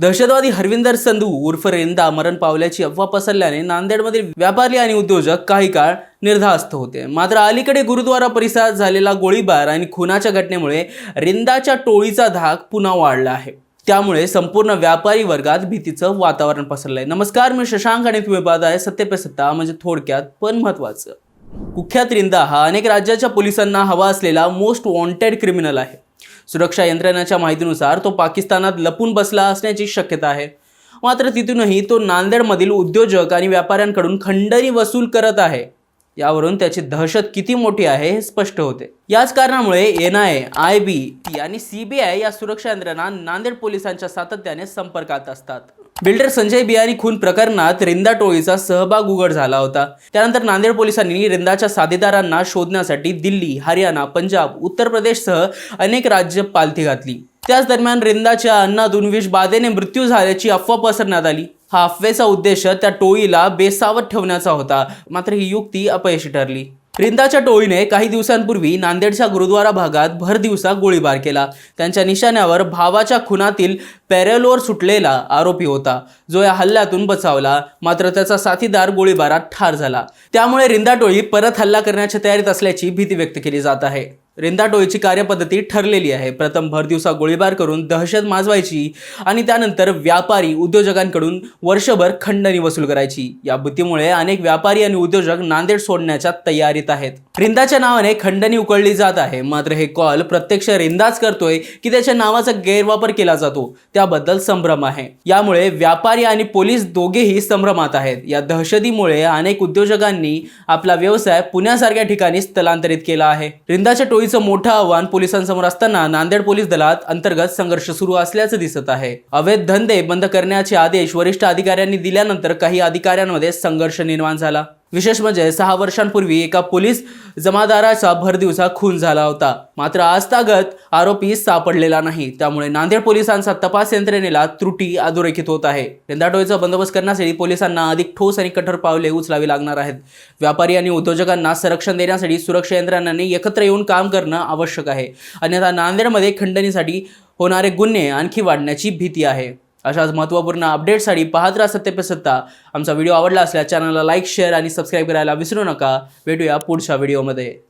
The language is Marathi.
दहशतवादी हरविंदर संधू उर्फ रेंदा मरण पावल्याची अफवा पसरल्याने नांदेडमधील व्यापारी आणि उद्योजक काही काळ निर्धास्त होते. मात्र अलीकडे गुरुद्वारा परिसरात झालेला गोळीबार आणि खुनाच्या घटनेमुळे रिंदाच्या टोळीचा धाक पुन्हा वाढला आहे. त्यामुळे संपूर्ण व्यापारी वर्गात भीतीचं वातावरण पसरलंय. नमस्कार मी शशांक आणि तुम्ही बाद आहे सत्य पे सत्ता म्हणजे थोडक्यात पण महत्वाचं कुख्यात रिंदा हा अनेक राज्याच्या पोलिसांना हवा असलेला मोस्ट वॉन्टेड क्रिमिनल आहे. सुरक्षा यंत्रणेच्या माहितीनुसार तो पाकिस्तानात लपून बसला असण्याची शक्यता आहे. मात्र तिथूनही तो नांदेडमधील उद्योजक आणि व्यापाऱ्यांकडून खंडणी वसूल करत आहे. यावरून त्याची दहशत किती मोठी आहे हे स्पष्ट होते. याच कारणामुळे N I A I B आणि सी बी आय या सुरक्षा यंत्रणा नांदेड पोलिसांच्या सातत्याने संपर्कात असतात. बिल्डर संजय बिहारी खून प्रकरणात रिंदा टोळीचा सहभाग उघड झाला होता. त्यानंतर नांदेड पोलिसांनी रिंदाच्या साथीदारांना शोधण्यासाठी दिल्ली हरियाणा पंजाब उत्तर प्रदेशसह अनेक राज्य पालथी घातली. त्याच दरम्यान रिंदाच्या अन्नातून विष बाधेने मृत्यू झाल्याची अफवा पसरण्यात आली. हा अफवेचा उद्देश त्या टोळीला बेसावत ठेवण्याचा होता. मात्र ही युक्ती अपयशी ठरली. रिंदाच्या टोळीने काही दिवसांपूर्वी नांदेडच्या गुरुद्वारा भागात भर दिवसा गोळीबार केला. त्यांच्या निशाण्यावर भावाच्या खुनातील पॅरेलोर सुटलेला आरोपी होता जो या हल्ल्यातून बचावला. मात्र त्याचा साथीदार गोळीबारात ठार झाला. त्यामुळे रिंदा टोळी परत हल्ला करण्याच्या तयारीत असल्याची भीती व्यक्त केली जात आहे. रिंदा टोळीची कार्यपद्धती ठरलेली आहे. प्रथम भर दिवसा गोळीबार करून दहशत माजवायची आणि त्यानंतर व्यापारी उद्योजकांकडून वर्षभर खंडणी वसूल करायची. या भीतीमुळे अनेक व्यापारी आणि उद्योजक नांदेड सोडण्याच्या तयारीत आहेत. रिंदाच्या नावाने खंडणी उकळली जात आहे. मात्र हे कॉल प्रत्यक्ष रिंदाच करतोय की त्याच्या नावाचा गैरवापर केला जातो. त्याबद्दल संभ्रम आहे. यामुळे व्यापारी आणि पोलीस दोघेही संभ्रमात आहेत. या दहशतीमुळे अनेक उद्योजकांनी आपला व्यवसाय पुण्यासारख्या ठिकाणी स्थलांतरित केला आहे. रिंदाच्या टोळी टोळीचं मोठं आव्हान पोलिसांसमोर असताना नांदेड पोलीस दलात अंतर्गत संघर्ष सुरू असल्याचं दिसत आहे. अवैध धंदे बंद करण्याचे आदेश वरिष्ठ अधिकाऱ्यांनी दिल्यानंतर काही अधिकाऱ्यांमध्ये संघर्ष निर्माण झाला. विशेष म्हणजे सहा वर्षांपूर्वी एका पोलीस जमादाराचा भरदिवसा खून झाला होता. मात्र आजतागत आरोपी सापडलेला नाही. त्यामुळे नांदेड पोलिसांचा तपास यंत्रणेला त्रुटी अधोरेखित होत आहे. रेंदाटोळीचा बंदोबस्त करण्यासाठी पोलिसांना अधिक ठोस आणि कठोर पावले उचलावी लागणार आहेत. व्यापारी आणि उद्योजकांना संरक्षण देण्यासाठी सुरक्षा यंत्रणांनी एकत्र येऊन काम करणं आवश्यक आहे. अन्यथा नांदेडमध्ये खंडणीसाठी होणारे गुन्हे आणखी वाढण्याची भीती आहे. अशाच महत्त्वपूर्ण अपडेट्ससाठी पाहत राहा सत्य पे सत्ता. आमचा व्हिडिओ आवडला असल्यास चॅनलला लाईक शेअर आणि सबस्क्राईब करायला विसरू नका. भेटूया पुढच्या व्हिडिओमध्ये